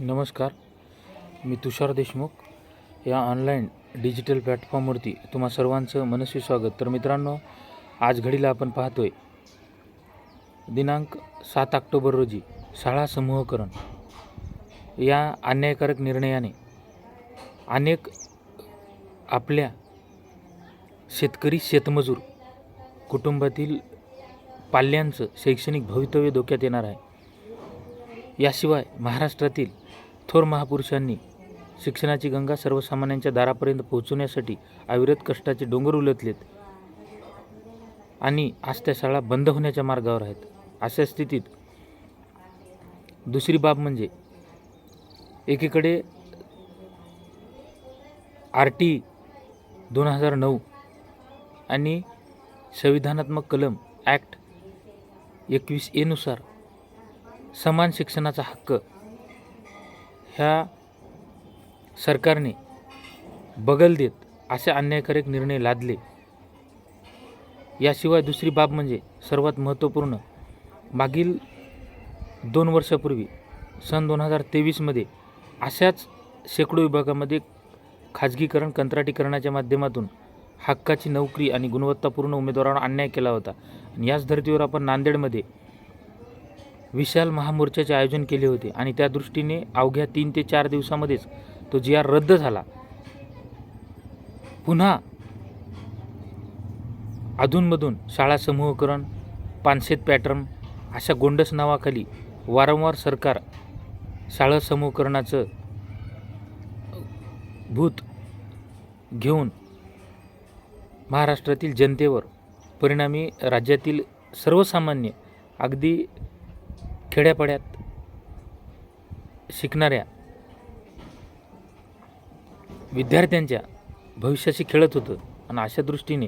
नमस्कार. मी तुषार देशमुख. या online digital प्लॅटफॉर्मवरती तुम्हा सर्वांचं मनस्वी स्वागत. तर मित्रांनो आज घडीला आपण पाहतोय दिनांक सात ऑक्टोबर रोजी शाळा समूहकरण. या अन्यायकारक निर्णयाने अनेक आपल्या शेतकरी शेतमजूर कुटुंबातील पाल्यांचं शैक्षणिक भवितव्य धोक्यात येणार आहे. याशिवाय महाराष्ट्रातील थोर महापुरुषांनी शिक्षणाची गंगा सर्वसामान्यांच्या दारापर्यंत पोहोचवण्यासाठी अविरत कष्टाचे डोंगर उलटलेत आणि आज त्या शाळा बंद होण्याच्या मार्गावर आहेत. अशा स्थितीत दुसरी बाब म्हणजे एकीकडे आर टी दोन हजार नऊ आणि संविधानात्मक कलम ॲक्ट एकवीस एनुसार समान शिक्षणाचा हक्क ह्या सरकारने बगल देत असे अन्यायकारक निर्णय लादले. याशिवाय दुसरी बाब म्हणजे सर्वात महत्त्वपूर्ण मागील दोन वर्षापूर्वी सन दोन हजार तेवीसमध्ये अशाच शेकडो विभागामध्ये खाजगीकरण कंत्राटीकरणाच्या माध्यमातून हक्काची नोकरी आणि गुणवत्तापूर्ण उमेदवारांना अन्याय केला होता. आणि याच धर्तीवर आपण नांदेडमध्ये विशाल महामोर्चाचे आयोजन केले होते आणि त्या दृष्टीने अवघ्या तीन ते चार दिवसामध्येच तो जी आर रद्द झाला. पुन्हा अधूनमधून शाळा समूहकरण पानशेत पॅटर्न अशा गोंडस नावाखाली वारंवार सरकार शाळा समूहकरणाचं भूत घेऊन महाराष्ट्रातील जनतेवर परिणामी राज्यातील सर्वसामान्य अगदी खेड्यापाड्यात शिकणाऱ्या विद्यार्थ्यांच्या भविष्याशी खेळत होतं. आणि अशा दृष्टीने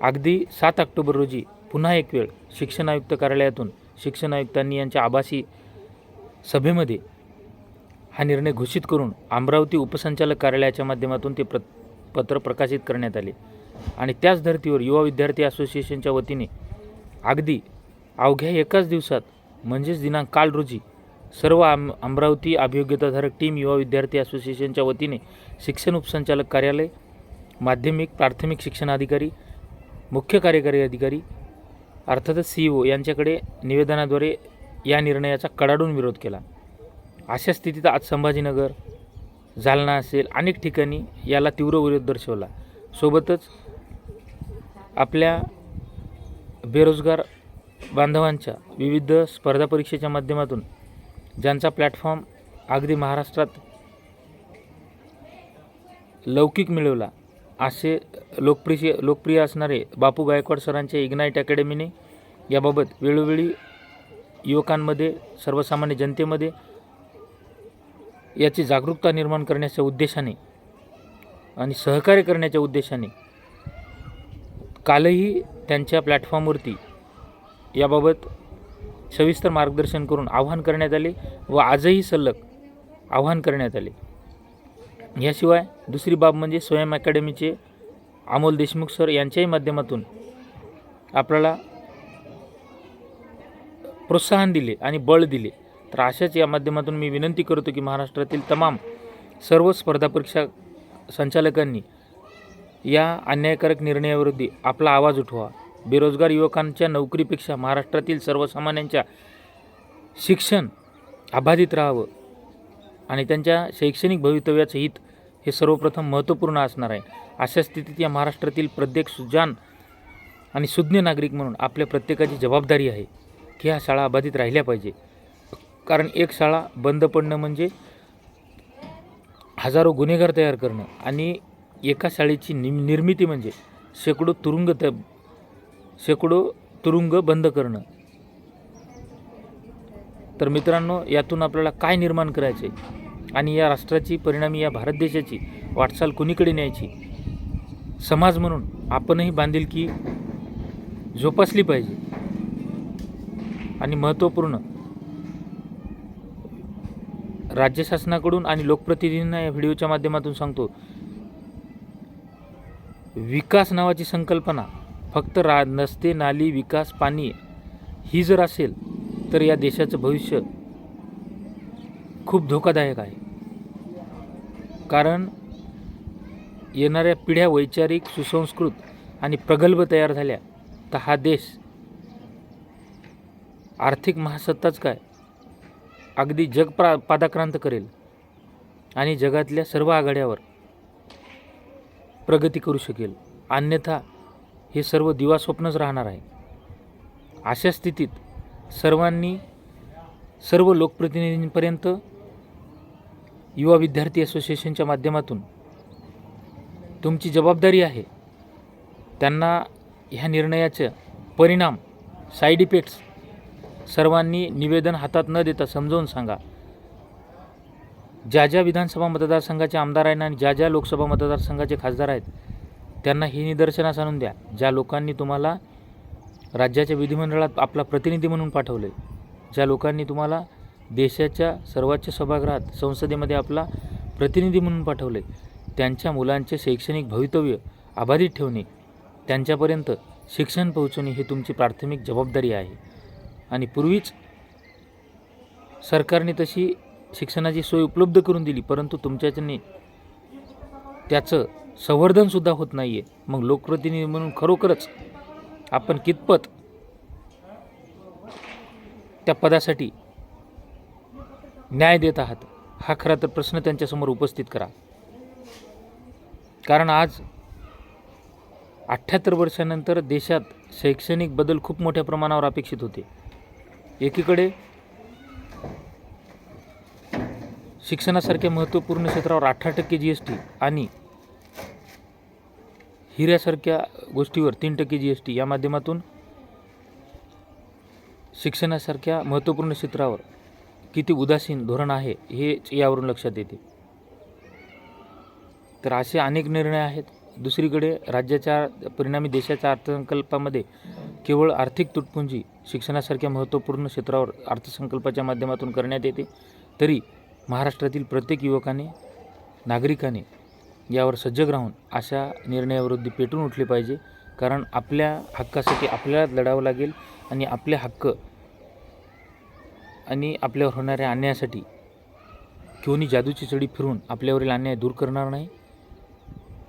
अगदी सात ऑक्टोबर रोजी पुन्हा एक वेळ शिक्षण आयुक्त कार्यालयातून शिक्षण आयुक्तांनी यांच्या आभासी सभेमध्ये हा निर्णय घोषित करून अमरावती उपसंचालक कार्यालयाच्या माध्यमातून ते प्र पत्र प्रकाशित करण्यात आले. आणि त्याच धर्तीवर युवा विद्यार्थी असोसिएशनच्या वतीने अगदी अवघ्या एकाच दिवसात म्हणजेच दिनांक काल रोजी सर्व आम अमरावती अभियोग्यताधारक टीम युवा विद्यार्थी असोसिएशनच्या वतीने शिक्षण उपसंचालक कार्यालय माध्यमिक प्राथमिक शिक्षणाधिकारी मुख्य कार्यकारी अधिकारी अर्थातच सी ओ यांच्याकडे निवेदनाद्वारे या निर्णयाचा कडाडून विरोध केला. अशा स्थितीत आज संभाजीनगर जालना असेल अनेक ठिकाणी याला तीव्र विरोध दर्शवला. सोबतच आपल्या बेरोजगार बांधवांच्या विविध स्पर्धा परीक्षेच्या माध्यमातून ज्यांचा प्लॅटफॉर्म अगदी महाराष्ट्रात लौकिक मिळवला असे लोकप्रिय लोकप्रिय असणारे बापू गायकवाड सरांचे इग्नाईट अकॅडमीने याबाबत वेळोवेळी युवकांमध्ये सर्वसामान्य जनतेमध्ये याची जागरूकता निर्माण करण्याच्या उद्देशाने आणि सहकार्य करण्याच्या उद्देशाने कालही त्यांच्या प्लॅटफॉर्मवरती याबाबत सविस्तर मार्गदर्शन करून आवाहन करण्यात आले व आजही सलग आवाहन करण्यात आले. याशिवाय दुसरी बाब म्हणजे स्वयं अकॅडमीचे अमोल देशमुख सर यांच्याही माध्यमातून आपल्याला प्रोत्साहन दिले आणि बळ दिले. तर अशाच या माध्यमातून मी विनंती करतो की महाराष्ट्रातील तमाम सर्व स्पर्धा परीक्षा संचालकांनी या अन्यायकारक निर्णयाविरोधी आपला आवाज उठवा. बेरोजगार युवकांच्या नोकरीपेक्षा महाराष्ट्रातील सर्वसामान्यांच्या शिक्षण अबाधित राहावं आणि त्यांच्या शैक्षणिक भवितव्याचं हित हे सर्वप्रथम महत्त्वपूर्ण असणार आहे. अशा स्थितीत या महाराष्ट्रातील प्रत्येक सुजान आणि सुज्ञ नागरिक म्हणून आपल्या प्रत्येकाची जबाबदारी आहे की ह्या शाळा अबाधित राहिल्या पाहिजे. कारण एक शाळा बंद पडणं म्हणजे हजारो गुन्हेगार तयार करणं आणि एका शाळेची निम निर्मिती म्हणजे शेकडो तुरुंग त शेकडो तुरुंग बंद करणं. तर मित्रांनो यातून आपल्याला काय निर्माण करायचे? आणि या राष्ट्राची परिणामी या भारत देशाची वाटचाल कुणीकडे न्यायची? समाज म्हणून आपणही बांधिलकी जोपासली पाहिजे. आणि महत्त्वपूर्ण राज्य शासनाकडून आणि लोकप्रतिनिधींना या व्हिडिओच्या माध्यमातून सांगतो विकास नावाची संकल्पना फक्त रा नसते नाली विकास पाणी ही जर असेल तर या देशाचं भविष्य खूप धोकादायक आहे. कारण येणाऱ्या पिढ्या वैचारिक सुसंस्कृत आणि प्रगल्भ तयार झाल्या तर हा देश आर्थिक महासत्ताच काय? अगदी जग प्रा पादाक्रांत करेल आणि जगातल्या सर्व आघाड्यावर प्रगती करू शकेल. अन्यथा हे सर्व दिवास्वप्नच राहणार आहे. अशा स्थितीत सर्वांनी सर्व लोकप्रतिनिधींपर्यंत युवा विद्यार्थी असोसिएशनच्या माध्यमातून तुमची जबाबदारी आहे. त्यांना ह्या निर्णयाचे परिणाम साईड इफेक्ट्स सर्वांनी निवेदन हातात न देता समजावून सांगा. ज्या ज्या विधानसभा मतदारसंघाचे आमदार आहेत आणि ज्या ज्या लोकसभा मतदारसंघाचे खासदार आहेत त्यांना हे निदर्शनास आणून द्या. ज्या लोकांनी तुम्हाला राज्याच्या विधिमंडळात आपला प्रतिनिधी म्हणून पाठवले ज्या लोकांनी तुम्हाला देशाच्या सर्वोच्च सभागृहात संसदेमध्ये आपला प्रतिनिधी म्हणून पाठवले त्यांच्या मुलांचे शैक्षणिक भवितव्य अबाधित ठेवणे त्यांच्यापर्यंत शिक्षण पोहोचवणे ही तुमची प्राथमिक जबाबदारी आहे. आणि पूर्वीच सरकारने तशी शिक्षणाची सोय उपलब्ध करून दिली परंतु तुमच्याने त्याचं संवर्धनसुद्धा होत नाही आहे मग लोकप्रतिनिधी म्हणून खरोखरच आपण कितपत त्या पदासाठी न्याय देत आहात हा खरा तर प्रश्न त्यांच्यासमोर उपस्थित करा. कारण आज अठ्ठ्याहत्तर वर्षानंतर देशात शैक्षणिक बदल खूप मोठ्या प्रमाणावर अपेक्षित होते. एकीकडे शिक्षणासारख्या महत्त्वपूर्ण क्षेत्रावर अठरा टक्के जी एस टी आणि हिऱ्यासारख्या गोष्टीवर तीन टक्के जी एस टी या माध्यमातून शिक्षणासारख्या महत्त्वपूर्ण क्षेत्रावर किती उदासीन धोरण आहे हे यावरून लक्षात येते. तर असे अनेक निर्णय आहेत. दुसरीकडे राज्याच्या परिणामी देशाच्या अर्थसंकल्पामध्ये केवळ आर्थिक तुटपुंजी शिक्षणासारख्या महत्त्वपूर्ण क्षेत्रावर अर्थसंकल्पाच्या माध्यमातून करण्यात येते. तरी महाराष्ट्रातील प्रत्येक युवकाने नागरिकाने यावर सजग राहून अशा निर्णयाविरुद्ध पेटून उठले पाहिजे. कारण आपल्या हक्कासाठी आपल्याला लढावं लागेल आणि आपले हक्क आणि आपल्यावर होणाऱ्या अन्यायासाठी कोणी जादूची चढी फिरून आपल्यावरील अन्याय दूर करणार नाही.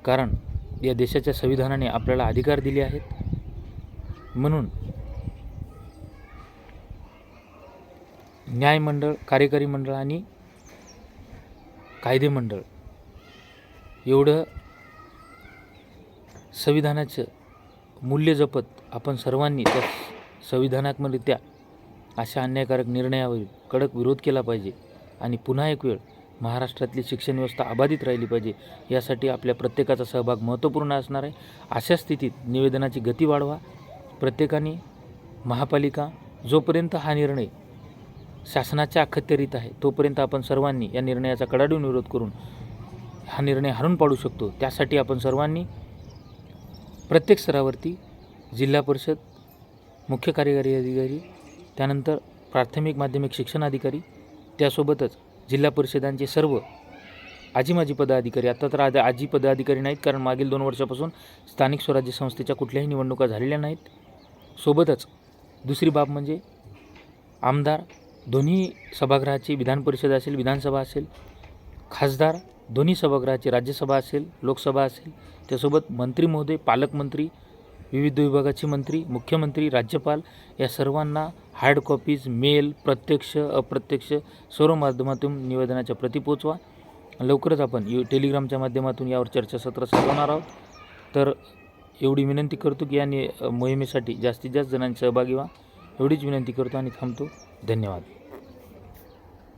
कारण या देशाच्या संविधानाने आपल्याला अधिकार दिले आहेत. म्हणून न्यायमंडळ कार्यकारी मंडळ आणि कायदे मंडळ एवढं संविधानाचं मूल्य जपत आपण सर्वांनी त्या संविधानात्मकरित्या म्हणजे अशा अन्यायकारक निर्णयावरील कडक विरोध केला पाहिजे आणि पुन्हा एक वेळ महाराष्ट्रातली शिक्षण व्यवस्था अबाधित राहिली पाहिजे यासाठी आपल्या प्रत्येकाचा सहभाग महत्त्वपूर्ण असणार आहे. अशा स्थितीत निवेदनाची गती वाढवा. प्रत्येकाने महापालिका जोपर्यंत हा निर्णय शासनाच्या अखत्यारीत आहे तोपर्यंत आपण सर्वांनी या निर्णयाचा कडाडून विरोध करून हा निर्णय हरून पाडू शकतो. त्यासाठी आपण सर्वांनी प्रत्येक स्तरावरती जिल्हा परिषद मुख्य कार्यकारी अधिकारी त्यानंतर प्राथमिक माध्यमिक शिक्षण अधिकारी त्यासोबतच जिल्हा परिषदांचे सर्व आजी माजी पदाधिकारी आता तर आज आजी पदाधिकारी नाहीत कारण मागील दोन वर्षापासून स्थानिक स्वराज्य संस्थेच्या कुठल्याही निवडणुका झालेल्या नाहीत. सोबतच दुसरी बाब म्हणजे आमदार दोन्ही सभागृहाची विधान परिषद असेल विधानसभा असेल खासदार दोन्ही सभागृहाची राज्यसभा असेल लोकसभा असेल त्यासोबत मंत्री महोदय पालकमंत्री विविध विभागाचे मंत्री मुख्यमंत्री राज्यपाल या सर्वांना हार्ड कॉपीज मेल प्रत्यक्ष अप्रत्यक्ष सर्व माध्यमातून निवेदनाच्या प्रती पोचवा. लवकरच आपण यू टेलिग्रामच्या माध्यमातून यावर चर्चासत्र चालवणार आहोत. तर एवढी विनंती करतो की या नि मोहिमेसाठी जास्तीत जास्त जणांनी सहभागी व्हा. एवढीच विनंती करतो आणि थांबतो. धन्यवाद.